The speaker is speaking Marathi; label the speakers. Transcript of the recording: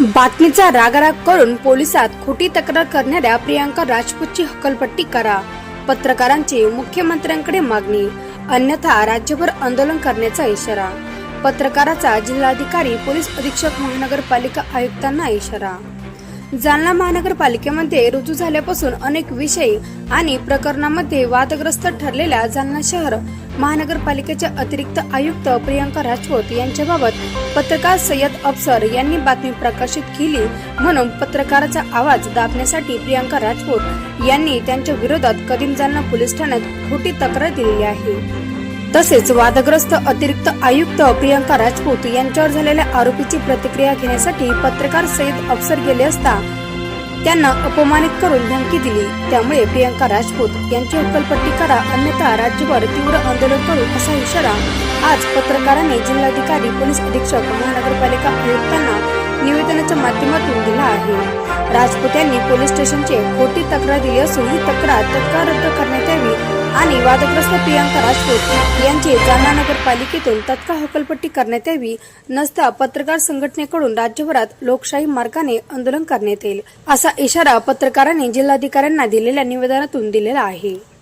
Speaker 1: बातमीचा रागाराग करून पोलिसात खोटी तक्रार करणाऱ्या प्रियांका राजपूतची हकलपट्टी करा. पत्रकारांची मुख्यमंत्र्यांकडे मागणी अन्यथा राज्यभर आंदोलन करण्याचा इशारा. पत्रकाराचा जिल्हाधिकारी पोलीस अधीक्षक महानगरपालिका आयुक्तांना इशारा. जालना महानगरपालिकेमध्ये रुजू झाल्यापासून अनेक विषय आणि प्रकरणामध्ये वादग्रस्त ठरलेल्या जालना शहर महानगरपालिकेच्या अतिरिक्त आयुक्त प्रियंका राजपूत यांच्याबाबत पत्रकार सय्यद अफसर यांनी बातमी प्रकाशित केली म्हणून पत्रकाराचा आवाज दाबण्यासाठी प्रियंका राजपूत यांनी त्यांच्या विरोधात कदीम जालना पोलीस ठाण्यात खोटी तक्रार दिलेली आहे. तसेच वादग्रस्त अतिरिक्त आयुक्त प्रियंका राजपूत यांच्यावर झालेल्या आरोपीची प्रतिक्रिया घेण्यासाठी पत्रकार सय्यद अफसर गेले असता त्यांना अपमानित करून धमकी दिली. त्यामुळे प्रियंका राजपूत यांची उकलपट्टी करा अन्यथा राज्यभर तीव्र आंदोलन करू असा इशारा आज पत्रकारांनी जिल्हाधिकारी पोलीस अधीक्षक महानगरपालिका आयुक्तांना निवेदनाच्या माध्यमातून दिला आहे. राजपूत यांनी पोलीस स्टेशनचे खोटी तक्रार दिली असून ही तक्रार तत्काळ रद्द करण्यात यावी आणि वादग्रस्त प्रियांका राजपूत यांची जालना नगरपालिकेतून तत्काळ हकलपट्टी करण्यात यावी नसता पत्रकार संघटनेकडून राज्यभरात लोकशाही मार्गाने आंदोलन करण्यात येईल असा इशारा पत्रकारांनी जिल्हाधिकाऱ्यांना दिलेल्या निवेदनातून दिलेला आहे.